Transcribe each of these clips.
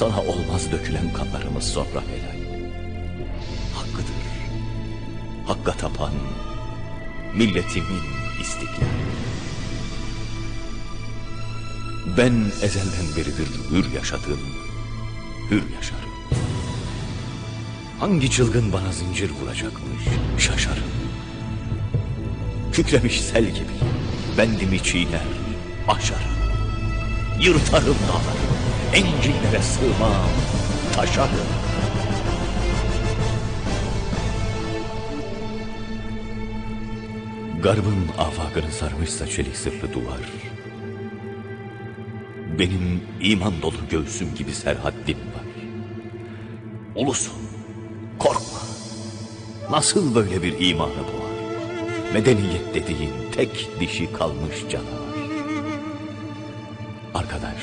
Sana olmaz dökülen kanlarımız sonra helal. Hakkıdır, hakka tapan milletimin istiklal. Ben ezelden beridir hür yaşadım, hür yaşarım. Hangi çılgın bana zincir vuracakmış şaşarım. Kükremiş sel gibi bendimi çiğner, aşarım. Yırtarım dağları, enginlere sığmam, taşarım. Garbın afakını sarmışsa çelik sırlı duvar. Benim iman dolu göğsüm gibi serhaddim var. Ulusun, korkma. Nasıl böyle bir imanı boğar? Medeniyet dediğin tek dişi kalmış canavar. Arkadaş,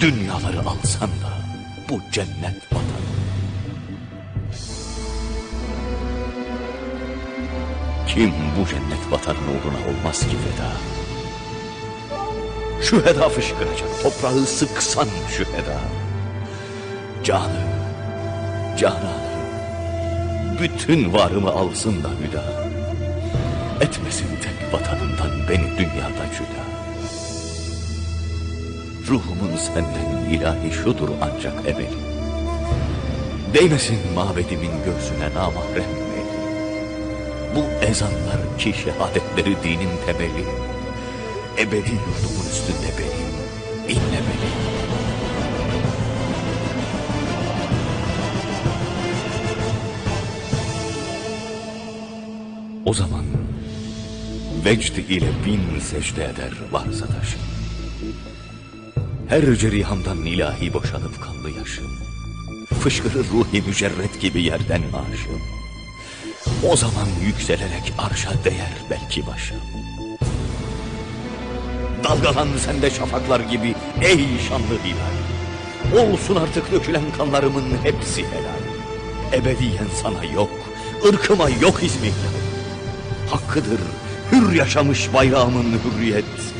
dünyaları alsan da bu cennet vatanı. Kim bu cennet vatanın uğruna olmaz ki feda? Şüheda fışkıracak, toprağı sıksan şüheda. Canı, cananı, bütün varımı alsın da hüda. Etmesin tek vatanından beni dünyada cüda. Ruhumun senden ilahi şudur ancak emeli. Değmesin mabedimin göğsüne namahrem eli. Bu ezanlar ki şehadetleri dinin temeli. Ebedi yurdumun üstünde benim inlemeli. O zaman vecd ile bin secde eder varsa taşım. Her cerihamdan ilahi boşanıp kanlı yaşım. Fışkırır ruhi mücerret gibi yerden aşım. O zaman yükselerek arşa değer belki başım. Dalgalan sende şafaklar gibi ey şanlı hilal. Olsun artık dökülen kanlarımın hepsi helal. Ebediyen sana yok, ırkıma yok izmi. Hakkıdır hür yaşamış bayrağımın hürriyet.